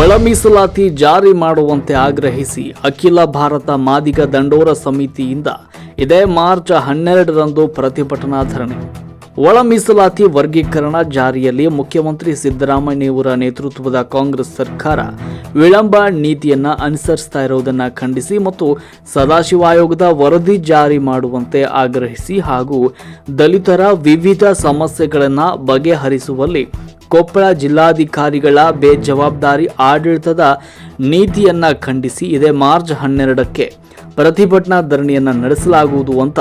ಒಳ ಮೀಸಲಾತಿ ಜಾರಿ ಮಾಡುವಂತೆ ಆಗ್ರಹಿಸಿ ಅಖಿಲ ಭಾರತ ಮಾದಿಗ ದಂಡೋರ ಸಮಿತಿಯಿಂದ ಇದೇ ಮಾರ್ಚ್ ಹನ್ನೆರಡರಂದು ಪ್ರತಿಭಟನಾ ಧರಣಿ. ಒಳ ಮೀಸಲಾತಿ ವರ್ಗೀಕರಣ ಜಾರಿಯಲ್ಲಿ ಮುಖ್ಯಮಂತ್ರಿ ಸಿದ್ದರಾಮಯ್ಯವರ ನೇತೃತ್ವದ ಕಾಂಗ್ರೆಸ್ ಸರ್ಕಾರ ವಿಳಂಬ ನೀತಿಯನ್ನ ಅನುಸರಿಸ್ತಾ ಇರುವುದನ್ನು ಖಂಡಿಸಿ ಮತ್ತು ಸದಾಶಿವ ಆಯೋಗದ ವರದಿ ಜಾರಿ ಮಾಡುವಂತೆ ಆಗ್ರಹಿಸಿ ಹಾಗೂ ದಲಿತರ ವಿವಿಧ ಸಮಸ್ಯೆಗಳನ್ನು ಬಗೆಹರಿಸುವಲ್ಲಿ ಕೊಪ್ಪಳ ಜಿಲ್ಲಾಧಿಕಾರಿಗಳ ಬೇಜವಾಬ್ದಾರಿ ಆಡಳಿತದ ನೀತಿಯನ್ನ ಖಂಡಿಸಿ ಇದೇ ಮಾರ್ಚ್ ಹನ್ನೆರಡಕ್ಕೆ ಪ್ರತಿಭಟನಾ ಧರಣಿಯನ್ನು ನಡೆಸಲಾಗುವುದು ಅಂತ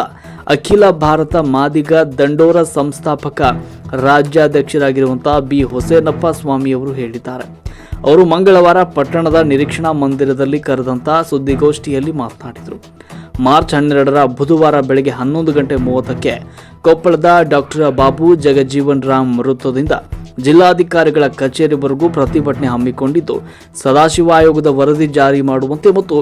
ಅಖಿಲ ಭಾರತ ಮಾದಿಗ ದಂಡೋರ ಸಂಸ್ಥಾಪಕ ರಾಜ್ಯಾಧ್ಯಕ್ಷರಾಗಿರುವಂತಹ ಬಿ ಹೊಸೇನಪ್ಪ ಸ್ವಾಮಿಯವರು ಹೇಳಿದ್ದಾರೆ. ಅವರು ಮಂಗಳವಾರ ಪಟ್ಟಣದ ನಿರೀಕ್ಷಣಾ ಮಂದಿರದಲ್ಲಿ ಕರೆದಂತಹ ಸುದ್ದಿಗೋಷ್ಠಿಯಲ್ಲಿ ಮಾತನಾಡಿದರು. ಮಾರ್ಚ್ ಹನ್ನೆರಡರ ಬುಧವಾರ ಬೆಳಗ್ಗೆ ಹನ್ನೊಂದು ಗಂಟೆ ಮೂವತ್ತಕ್ಕೆ ಕೊಪ್ಪಳದ ಡಾಕ್ಟರ್ ಬಾಬು ಜಗಜೀವನ್ ರಾಮ್ ವೃತ್ತದಿಂದ ಜಿಲ್ಲಾಧಿಕಾರಿಗಳ ಕಚೇರಿವರೆಗೂ ಪ್ರತಿಭಟನೆ ಹಮ್ಮಿಕೊಂಡಿದ್ದು ಸದಾಶಿವ ಆಯೋಗದ ವರದಿ ಜಾರಿ ಮಾಡುವಂತೆ ಮತ್ತು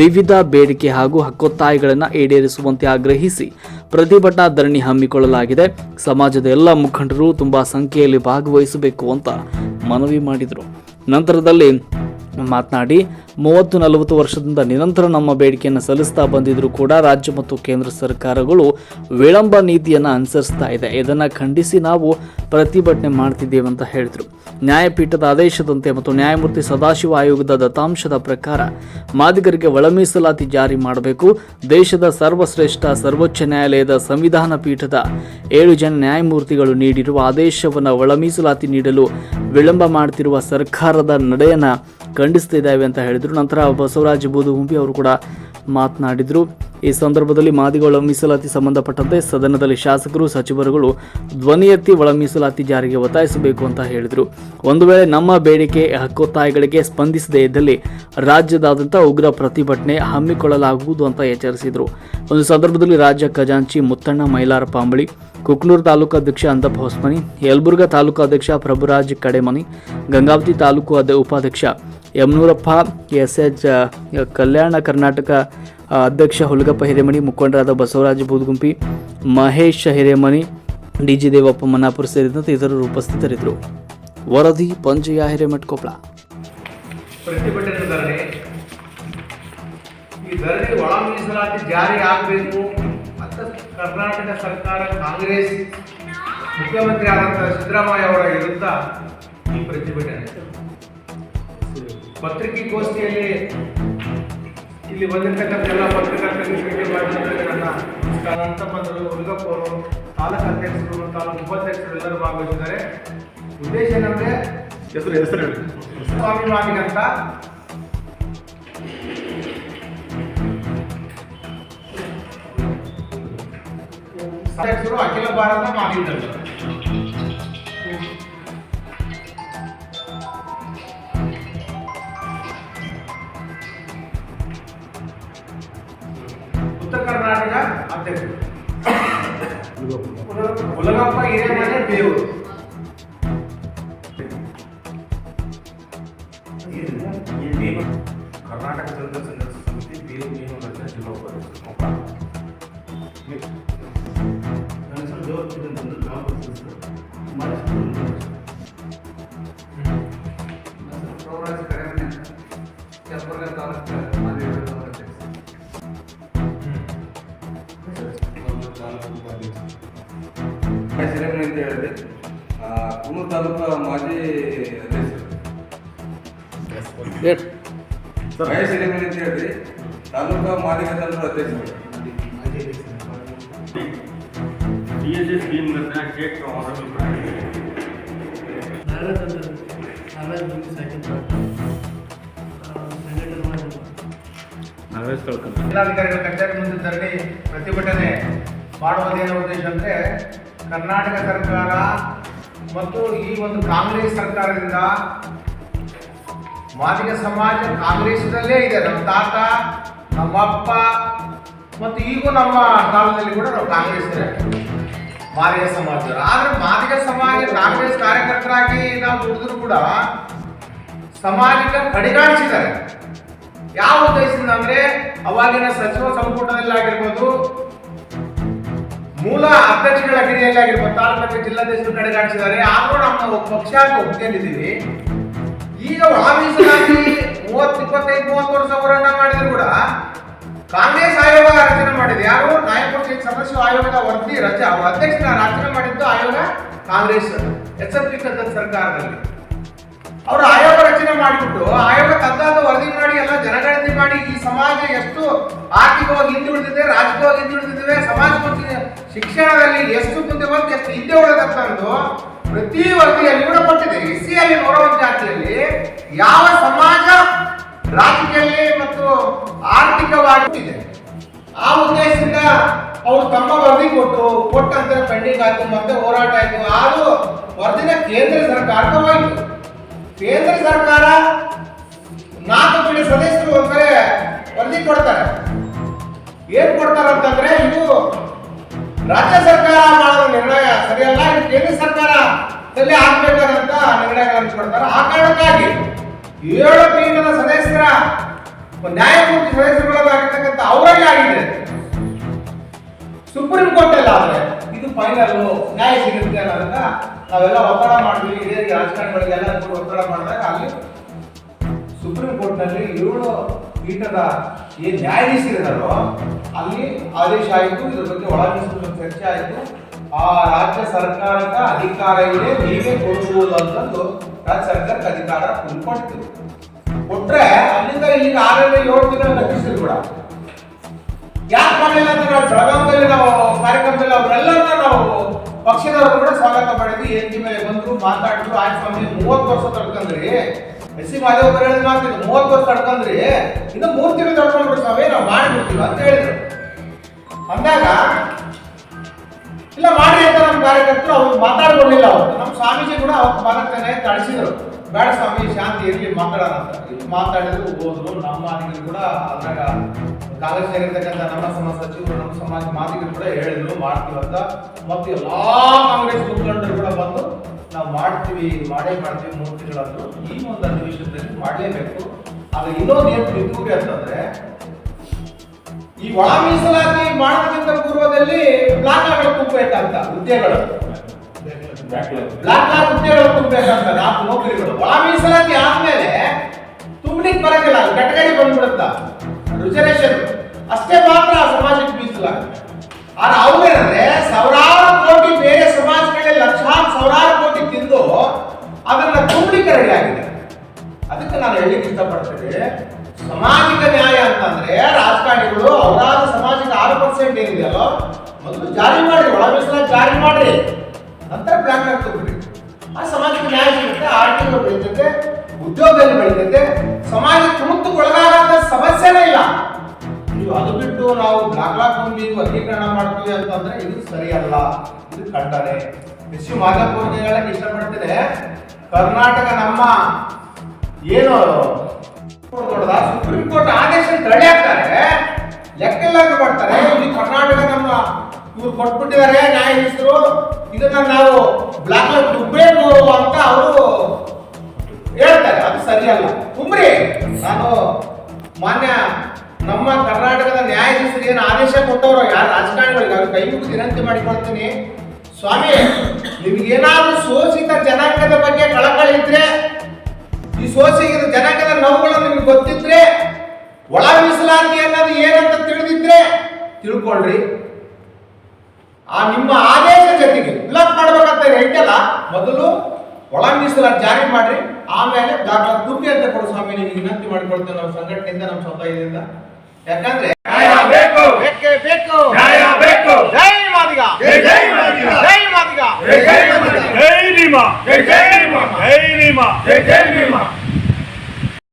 ವಿವಿಧ ಬೇಡಿಕೆ ಹಾಗೂ ಹಕ್ಕೊತ್ತಾಯಗಳನ್ನು ಈಡೇರಿಸುವಂತೆ ಆಗ್ರಹಿಸಿ ಪ್ರತಿಭಟನಾ ಧರಣಿ ಹಮ್ಮಿಕೊಳ್ಳಲಾಗಿದೆ. ಸಮಾಜದ ಎಲ್ಲ ಮುಖಂಡರು ತುಂಬಾ ಸಂಖ್ಯೆಯಲ್ಲಿ ಭಾಗವಹಿಸಬೇಕು ಅಂತ ಮನವಿ ಮಾಡಿದರು. ನಂತರದಲ್ಲಿ ಮಾತನಾಡಿ ಮೂವತ್ತು ನಲವತ್ತು ವರ್ಷದಿಂದ ನಿರಂತರ ನಮ್ಮ ಬೇಡಿಕೆಯನ್ನು ಸಲ್ಲಿಸ್ತಾ ಬಂದಿದ್ರು ಕೂಡ ರಾಜ್ಯ ಮತ್ತು ಕೇಂದ್ರ ಸರ್ಕಾರಗಳು ವಿಳಂಬ ನೀತಿಯನ್ನು ಅನುಸರಿಸ್ತಾ ಇದೆ. ಇದನ್ನು ಖಂಡಿಸಿ ನಾವು ಪ್ರತಿಭಟನೆ ಮಾಡ್ತಿದ್ದೇವೆ ಅಂತ ಹೇಳಿದರು. ನ್ಯಾಯಪೀಠದ ಆದೇಶದಂತೆ ಮತ್ತು ನ್ಯಾಯಮೂರ್ತಿ ಸದಾಶಿವ ಆಯೋಗದ ದತ್ತಾಂಶದ ಪ್ರಕಾರ ಮಾದಿಗರಿಗೆ ಒಳ ಮೀಸಲಾತಿ ಜಾರಿ ಮಾಡಬೇಕು. ದೇಶದ ಸರ್ವಶ್ರೇಷ್ಠ, ಸರ್ವೋಚ್ಚ ನ್ಯಾಯಾಲಯದ ಸಂವಿಧಾನ ಪೀಠದ ಏಳು ಜನ ನ್ಯಾಯಮೂರ್ತಿಗಳು ನೀಡಿರುವ ಆದೇಶವನ್ನು ಒಳ ಮೀಸಲಾತಿ ನೀಡಲು ವಿಳಂಬ ಮಾಡ್ತಿರುವ ಸರ್ಕಾರದ ನಡೆಯನ್ನು ಖಂಡಿಸ್ತಿದ್ದೇವೆ ಅಂತ ಹೇಳಿದರು. ನಂತರ ಬಸವರಾಜ ಹುಂಪಿ ಅವರು ಕೂಡ ಮಾತನಾಡಿದರು. ಈ ಸಂದರ್ಭದಲ್ಲಿ ಮಾದಿಗ ಒಳ ಮೀಸಲಾತಿ ಸಂಬಂಧಪಟ್ಟಂತೆ ಸದನದಲ್ಲಿ ಶಾಸಕರು, ಸಚಿವರುಗಳು ಧ್ವನಿ ಎತ್ತಿ ಒಳ ಮೀಸಲಾತಿ ಜಾರಿಗೆ ಒತ್ತಾಯಿಸಬೇಕು ಅಂತ ಹೇಳಿದರು. ಒಂದು ವೇಳೆ ನಮ್ಮ ಬೇಡಿಕೆ ಹಕ್ಕೊತ್ತಾಯಗಳಿಗೆ ಸ್ಪಂದಿಸದೇ ಇದ್ದಲ್ಲಿ ರಾಜ್ಯದಾದ್ಯಂತ ಉಗ್ರ ಪ್ರತಿಭಟನೆ ಹಮ್ಮಿಕೊಳ್ಳಲಾಗುವುದು ಅಂತ ಎಚ್ಚರಿಸಿದರು. ಒಂದು ಸಂದರ್ಭದಲ್ಲಿ ರಾಜ್ಯ ಖಜಾಂಚಿ ಮುತ್ತಣ್ಣ ಮೈಲಾರ ಪಾಂಬಳಿ ಕುಕ್ನೂರು ತಾಲೂಕು ಅಧ್ಯಕ್ಷ ಅಂತಪ್ಪ ಹೊಸ್ಮನಿ, ಯಲಬುರ್ಗಾ ತಾಲೂಕು ಅಧ್ಯಕ್ಷ ಪ್ರಭುರಾಜ್ ಕಡೆಮನಿ, ಗಂಗಾವತಿ ತಾಲೂಕು ಅದ ಉಪಾಧ್ಯಕ್ಷ ಯಮನೂರಪ್ಪ ಎಸ್ ಎಚ್ ಕಲ್ಯಾಣ ಕರ್ನಾಟಕ ಅಧ್ಯಕ್ಷ ಹುಲಗಪ್ಪ ಹಿರೇಮಣಿ, ಮುಖಂಡರಾದ ಬಸವರಾಜ ಬೂದ್ಗುಂಪಿ, ಮಹೇಶ್ ಹಿರೇಮಣಿ, ಡಿ ಜಿ ದೇವಪ್ಪ ಮನ್ನಾಪುರ ಸೇರಿದಂತೆ ಇತರರು ಉಪಸ್ಥಿತರಿದ್ದರು. ವರದಿ, ಪಂಜಯ, ಹಿರೇಮಠ್, ಕೊಪ್ಪಳ. ಪ್ರತಿಭಟನೆ ಈ ಧರಣಿ ಒಳ ಜಾರಿ ಆಗಬೇಕು ಅಂತ ಕರ್ನಾಟಕ ಸರ್ಕಾರ ಕಾಂಗ್ರೆಸ್ ಮುಖ್ಯಮಂತ್ರಿ ಆದಂತಹ ಸಿದ್ದರಾಮಯ್ಯ ಅವರ ವಿರುದ್ಧ ಈ ಪ್ರತಿಭಟನೆ. ಪತ್ರಿಕೆಗೋಷ್ಠಿಯಲ್ಲಿ ಇಲ್ಲಿ ಬಂದಿರತಕ್ಕಂಥ ಎಲ್ಲ ಪತ್ರಕರ್ತರಿಗೆ ನನ್ನ ಅಂತ ಬಂದರು ಹುಡುಗಪ್ಪವರು ತಾಲೂಕು ಅಧ್ಯಕ್ಷರು ತಾಲೂಕು ಉಪಾಧ್ಯಕ್ಷರು ಎಲ್ಲರೂ ಭಾಗವಹಿಸಿದ್ದಾರೆ. ಉದ್ದೇಶ ಏನಂದ್ರೆ ಹೆಸರು ಹೆಸರು ಹೇಳಿ. ಸ್ವಾಮಿ ಮಾದಿಗಂತ ಅಧ್ಯಕ್ಷರು ಅಖಿಲ ಭಾರತ ಮಾದಿಗರು ಉತ್ತರ ಕರ್ನಾಟಕ ಅಧ್ಯಕ್ಷರು ಹುಲಗಪ್ಪ ಹಿರೇಮನೆ ದೇವರು ಕರ್ನಾಟಕ ದಲಿತ ಸಂಘರ್ಷ ಸಮಿತಿ ಬೇರು ಮೀನು ರಚನೆ ಜಿಲ್ಲಾ ಉಪಾಧ್ಯಕ್ಷ ಕೊಪ್ಪಳ. ನನ್ನ ಹೆಸರು ದೇವಸ್ಥಾನ ಅಂತಂದ್ರೆ ಗ್ರಾಮ ಸೆರೆಮನಿ ಅಂತ ಹೇಳಿದೆ ಕುನೂರು ತಾಲೂಕು ಮಾಜಿ ಭಯ ಸೆರೆಮನಿ ಅಂತ ಹೇಳಿ ತಾಲೂಕು ಮಾಜಿ ಗತಂತ್ರ ಅಧ್ಯಕ್ಷರು ಡಿ ಸ್ಕೀಮ್ ಕೇಕ್ ಜಿಲ್ಲಾಧಿಕಾರಿಗಳ ಕಚೇರಿ ಮುಂದೆ ಧರಣಿ ಪ್ರತಿಭಟನೆ ಮಾಡುವುದೇನೋ ಉದ್ದೇಶ ಕರ್ನಾಟಕ ಸರ್ಕಾರ ಮತ್ತು ಈ ಒಂದು ಕಾಂಗ್ರೆಸ್ ಸರ್ಕಾರದಿಂದ ಮಾದಿಗ ಸಮಾಜ ಕಾಂಗ್ರೆಸ್ನಲ್ಲೇ ಇದೆ. ನಮ್ಮ ತಾತ ನಮ್ಮ ಅಪ್ಪ ಮತ್ತು ಈಗೂ ನಮ್ಮ ಕಾಲದಲ್ಲಿ ಕೂಡ ನಾವು ಕಾಂಗ್ರೆಸ್ ಮಾದಿಗ ಸಮಾಜ ಆದರೆ ಮಾದಿಗ ಸಮಾಜ ಕಾಂಗ್ರೆಸ್ ಕಾರ್ಯಕರ್ತರಾಗಿ ನಾವು ದುಡಿದ್ರು ಕೂಡ ಸಮಾಜಕ್ಕೆ ಕಡೆಗಾಣಿಸಿದ್ದಾರೆ. ಯಾವ ಉದ್ದೇಶದಿಂದ ಅಂದ್ರೆ ಅವಾಗಿನ ಸಚಿವ ಸಂಪುಟದಲ್ಲಿ ಆಗಿರ್ಬೋದು ಮೂಲ ಅಧ್ಯಕ್ಷಗಳ ಗಿರಿಯಲ್ಲಿ ಆಗಿರ್ಬೋದು ತಾಲೂಕು ಜಿಲ್ಲಾಧ್ಯಕ್ಷರು ಕಡೆಗಾಣಿಸಿದ್ದಾರೆ. ಆದ್ರೂ ನಮ್ಮ ಪಕ್ಷ ಅಂತ ಒಪ್ಕೊಂಡಿದ್ದೀವಿ. ಈಗ ಒಳ ಮೂವತ್ತು, ಇಪ್ಪತ್ತೈದು ಮೂವತ್ತು ವರ್ಷ ಹೋರಾಟ ಮಾಡಿದ್ರು ಕೂಡ ಕಾಂಗ್ರೆಸ್ ಆಯೋಗ ರಚನೆ ಮಾಡಿದೆ. ಯಾರು? ನಾಯಕ ಸದಸ್ಯ ಆಯೋಗದ ವರದಿ ರಚನೆ ಅಧ್ಯಕ್ಷನ ರಚನೆ ಮಾಡಿದ್ದು ಆಯೋಗ ಕಾಂಗ್ರೆಸ್, ಎಸ್ ಎಫ್ ಸರ್ಕಾರದಲ್ಲಿ. ಅವರು ಆಯೋಗ ರಚನೆ ಮಾಡಿಬಿಟ್ಟು, ಆಯೋಗ ತಂದಾದ ವರದಿ ಮಾಡಿ, ಎಲ್ಲ ಜನಗಣತಿ ಮಾಡಿ, ಈ ಸಮಾಜ ಎಷ್ಟು ಆರ್ಥಿಕವಾಗಿ ಹಿಂದುಳಿದಿದೆ ರಾಜಕೀಯವಾಗಿ ಹಿಂದುಳಿದಿದೆ ಸಮಾಜ ಶಿಕ್ಷಣದಲ್ಲಿ ಎಷ್ಟು ಮುಂದೆ ಬಂದು ಎಷ್ಟು ಹಿಂದೆ ಉಳಿದಂತ ಪ್ರತಿ ವರದಿಯಲ್ಲಿ ಕೂಡ ಕೊಟ್ಟಿದೆ. ಎಸ್ ಸಿ ಅಲ್ಲಿ ನೂರ ಜಾತಿಯಲ್ಲಿ ಯಾವ ಸಮಾಜ ರಾಜಕೀಯ ಮತ್ತು ಆರ್ಥಿಕವಾಗಿ ಆ ಉದ್ದೇಶದಿಂದ ಅವರು ತಮ್ಮ ವರದಿ ಕೊಟ್ಟು, ಕೊಟ್ಟಂತೆ ಪೆಂಡಿಂಗ್ ಆಯ್ತು, ಮತ್ತೆ ಹೋರಾಟ ಆಯ್ತು ಅದು ವರದಿನ ಕೇಂದ್ರ ಸರ್ಕಾರಕ್ಕೆ ಕೇಂದ್ರ ಸರ್ಕಾರ ನಾಲ್ಕು ಪೀಳಿ ಸದಸ್ಯರು ಅಂದರೆ ವರದಿ ಕೊಡ್ತಾರೆ. ಏನ್ ಕೊಡ್ತಾರೆ ಅಂತಂದ್ರೆ ಇದು ರಾಜ್ಯ ಸರ್ಕಾರ ಮಾಡೋ ನಿರ್ಣಯ ಸರಿಯಲ್ಲ, ಇದು ಕೇಂದ್ರ ಸರ್ಕಾರ ತಲೆ ಹಾಕ್ಬೇಕಾದಂತ ನಿರ್ಣಯಗಳನ್ನು ಕೊಡ್ತಾರೆ. ಆ ಕಾರಣಕ್ಕಾಗಿ ಏಳು ಪೀಠದ ಸದಸ್ಯರ ನ್ಯಾಯಮೂರ್ತಿ ಸದಸ್ಯರುಗಳಾಗಿರ್ತಕ್ಕಂಥ ಅವರಲ್ಲಿ ಆಗಿದೆ. ಸುಪ್ರೀಂ ಕೋರ್ಟ್ ಆದ್ರೆ ಇದು ಫೈನಲ್ ನ್ಯಾಯ ಸಿಗುತ್ತೆ ಅನ್ನೋದನ್ನ ನಾವೆಲ್ಲ ಒತ್ತಡ ಮಾಡ್ತೀವಿ. ಇದೇ ರಾಜಕಾರಣಿಗಳಿಗೆಲ್ಲ ಒತ್ತಡ ಮಾಡಿದಾಗ ಅಲ್ಲಿ ಸುಪ್ರೀಂ ಕೋರ್ಟ್ನಲ್ಲಿ ಏಳು ಪೀಠದ ಏನ್ ನ್ಯಾಯಾಧೀಶರಿದಾರೋ ಅಲ್ಲಿ ಆದೇಶ ಆಯಿತು. ಇದ್ರ ಬಗ್ಗೆ ಒಳ ಚರ್ಚೆ ಆಯಿತು. ಆ ರಾಜ್ಯ ಸರ್ಕಾರದ ಅಧಿಕಾರ ಇದೆ. ನೀವೇ ಕೊಡಿಸುವುದು ಅಂತಂದು ರಾಜ್ಯ ಸರ್ಕಾರಕ್ಕೆ ಅಧಿಕಾರ ಕೊಡ್ತು ಕೊಟ್ರೆ ಅಲ್ಲಿಂದ ಇಲ್ಲಿಗೆ ಆರರಿಂದ ಏಳು ಲಭಿಸಿದ್ರು ಕೂಡ. ಯಾಕೆ ಮಾಡಲಿಲ್ಲ ಅಂದ್ರೆ ನಾವು ಬೆಳಗಾವಿಯಲ್ಲಿ ನಾವು ಕಾರ್ಯಕ್ರಮದಲ್ಲಿ ಅವರೆಲ್ಲರನ್ನ ನಾವು ಪಕ್ಷದವರು ಕೂಡ ಸ್ವಾಗತ ಮಾಡಿದ್ವಿ ಏನ್ಕಿ ಮೇಲೆ ಬಂದ್ರು ಮಾತಾಡಿದ್ರು ಆಯ್ತು ಸ್ವಾಮಿ ಮೂವತ್ತು ವರ್ಷ ತಡ್ಕಂದ್ರಿ ಎಸ್ ಸಿ ಮಾದೇವ್ ಹೇಳಿದ ಮೂವತ್ತು ವರ್ಷ ತಡ್ಕಂದ್ರಿ ಇನ್ನು ಮೂರು ತಿಂಗಳು ತಡ್ಕೊಂಡ್ಬಿಡ್ರಿ ಸ್ವಾಮಿ ನಾವು ಮಾಡಿಬಿಡ್ತೀವಿ ಅಂತ ಹೇಳಿದ್ರು ಅಂದಾಗ ಇಲ್ಲ ಮಾಡಿ ಅಂತ ನಮ್ಮ ಕಾರ್ಯಕರ್ತರು ಅವ್ರು ಮಾತಾಡ್ಕೊಳ್ಳಿಲ್ಲ ಅವರು ನಮ್ಮ ಸ್ವಾಮೀಜಿ ಕೂಡ ಅವ್ರ ಮಾತಾಡ್ತಾನೆ ತಳಿಸಿದ್ರು. ಬೇಡ ಸ್ವಾಮಿ, ಶಾಂತಿ ಇರಲಿ ಮಾತಾಡೋಣ ಅಂತ. ಮಾತಾಡಿದ್ರು ಹೋದ್ರು ನಮ್ಮ ಮಾತಿಗೆ ಕೂಡ ಅದ್ರಾಗ ಕಾಂಗ್ರೆಸ್ ಆಗಿರ್ತಕ್ಕಂಥ ನಮ್ಮ ಸಮಾಜ ಸಚಿವರು, ನಮ್ಮ ಸಮಾಜ ಮಾತಿಗೆ ಕೂಡ ಹೇಳಿದ್ರು, ಮಾಡ್ತೀವಿ ಅಂತ. ಮತ್ತು ಎಲ್ಲಾ ಕಾಂಗ್ರೆಸ್ ಮುಖಂಡರು ಕೂಡ ಬಂದು, ನಾವು ಮಾಡ್ತೀವಿ ಮಾಡೇ ಮಾಡ್ತೀವಿ, ಮೂರ್ತಿಗಳಂದ್ರು. ಈ ಒಂದು ಅಧಿವೇಶನದಲ್ಲಿ ಮಾಡಲೇಬೇಕು. ಅದು ಇನ್ನೊಂದು ಏನು ತಿಳ್ಕೊಬೇಕು ಅಂತಂದ್ರೆ, ಈ ಒಳ ಮೀಸಲಾತಿ ಮಾಡೋದಕ್ಕಿಂತ ಪೂರ್ವದಲ್ಲಿ ಪ್ಲಾನ್ ಆಗಬೇಕು ಅಂತ, ಹುದ್ದೆಗಳು. ಲಾಕ್ ಹುದ್ದೆಗಳು ತುಂಬಬೇಕಂತ ನಾಲ್ಕು ನೌಕರಿಗಳು ಒಳ ಮೀಸಲಾತಿ ಆದ್ಮೇಲೆ ತುಂಬಲಿಕ್ಕೆ ಬರಂಗಿಲ್ಲ ಕೆಟಗರಿ ಬಂದ್ಬಿಡುತ್ತ. ರಿಸರ್ವೇಶನ್ ಅಷ್ಟೇ ಮಾತ್ರ ಆ ಸಮಾಜಕ್ಕೆ ಮೀಸಲಾಗುತ್ತೆ ಆದ್ರೆ ಅವ್ರೇನಂದ್ರೆ ಸಾವಿರಾರು ಕೋಟಿ ಬೇರೆ ಸಮಾಜಗಳಲ್ಲಿ ಲಕ್ಷಾಂತರ ಸಾವಿರಾರು ಕೋಟಿ ತಿಂದು, ಅದನ್ನ ತುಂಬಲಿಕ್ಕೆ ರೆಡಿ ಆಗಿದೆ ಅದಕ್ಕೆ ನಾನು ಹೇಳಿಕ್ಕೆ ಇಷ್ಟಪಡ್ತೇನೆ ಸಾಮಾಜಿಕ ನ್ಯಾಯ ಅಂತಂದ್ರೆ ರಾಜಕಾರಣಿಗಳು ಅವರಾದ ಸಮಾಜಕ್ಕೆ ಆರು ಪರ್ಸೆಂಟ್ ಏನಿದೆಯಲ್ಲೋ, ಮೊದಲು ಜಾರಿ ಮಾಡ್ರಿ ಒಳ ಮೀಸಲಾತಿ ಜಾರಿ ಮಾಡ್ರಿ. ನಂತರ ಬ್ಲಾಕ್ ಆಗ್ತದೆ ಆ ಸಮಾಜಕ್ಕೆ ನ್ಯಾಯ ಸಿಗುತ್ತೆ ಆರ್ಥಿಕ ಬೆಳೀತೈತೆ, ಉದ್ಯೋಗದಲ್ಲಿ ಬೆಳೀತೈತೆ. ಸಮಾಜಕ್ಕೆ ಮುಕ್ತಗೊಳಗಾಗಂತ ಸಮಸ್ಯೆನೇ ಇಲ್ಲ. ನೀವು ಅದು ಬಿಟ್ಟು ನಾವು ಬ್ಲಾಕ್ ಲಾಕ್ ವರ್ಗೀಕರಣ ಮಾಡ್ತೀವಿ ಅಂತಂದ್ರೆ ಇದು ಸರಿಯಲ್ಲ. ಇದು ಕಂಡರೆ ಎಸ್ ಯು ಇಷ್ಟಪಡ್ತೇನೆ. ಕರ್ನಾಟಕ ನಮ್ಮ ಏನು ಸುಪ್ರೀಂ ಕೋರ್ಟ್ ಆದೇಶ ತಡೆ ಹಾಕ್ತಾರೆ, ಲೆಕ್ಕೆಲ್ಲ ಮಾಡ್ತಾರೆ ಇಲ್ಲಿ ಕರ್ನಾಟಕ ನಮ್ಮ ಇವ್ರು ಕೊಟ್ಬಿಟ್ಟಿದ್ದಾರೆ ನ್ಯಾಯಾಧೀಶರು ಇದನ್ನ ನಾವು ಬ್ಲಾಕ್ ಔಟ್ ತುಂಬಬೇಕು ಅಂತ ಅವರು ಹೇಳ್ತಾರೆ. ಅದು ಸರಿಯಲ್ಲ. ಕುಮ್ರಿ ನಾನು ಮಾನ್ಯ ನಮ್ಮ ಕರ್ನಾಟಕದ ನ್ಯಾಯಾಧೀಶರು ಏನು ಆದೇಶ ಕೊಟ್ಟವರು ಯಾರು ರಾಜಕಾರಣಿಗಳಿಗೆ ಅವ್ರು ಕೈ ಮುಗಿದು ವಿನಂತಿ ಮಾಡಿಕೊಳ್ತೀನಿ. ಸ್ವಾಮಿ, ನಿಮ್ಗೇನಾದ್ರೂ ಶೋಷಿತ ಜನಾಂಗದ ಬಗ್ಗೆ ಕಳಕಳಿ ಇದ್ರೆ, ಈ ಶೋಷಿತ ಜನಾಂಗದ ನೋವುಗಳು ನಿಮ್ಗೆ ಗೊತ್ತಿದ್ರೆ ಒಳ ಮೀಸಲಾತಿ ಅನ್ನೋದು ಏನಂತ ತಿಳಿದಿದ್ರೆ ತಿಳ್ಕೊಳ್ರಿ. ಆ ನಿಮ್ಮ ಆದೇಶ ಜೊತೆಗೆ ಬ್ಲಾಕ್ ಮಾಡ್ಬೇಕಂತ ಹೇಳ್ತಲ್ಲ ಮೊದಲು ಒಳ ಜಾರಿ ಮಾಡ್ರಿ ಆಮೇಲೆ ದಾಖಲ ಗುರುತಿ ಅಂತ ಕೊಡು ಸ್ವಾಮಿ ನಿಮಗೆ ವಿನಂತಿ ಮಾಡಿಕೊಳ್ತೇವೆ ನಮ್ಮ ಸಂಘಟನೆಯಿಂದ ನಮ್ಮ ಸಮುದಾಯದಿಂದ. ಯಾಕಂದ್ರೆ ಬೇಕು. ಬೇಕೇ ಬೇಕು. ನ್ಯಾಯ ಬೇಕು. ಜೈ ಮಾದಿಗ. ಜೈ ಮಾದಿಗ. ಜೈ ಮಾದಿಗ. ಜೈ ಮಾದಿಗ. ಜೈ ರೀಮಾ ಜೈ ಜೈ ರೀಮಾ ಜೈ ರೀಮಾ ಜೈ ಜೈ ರೀಮಾ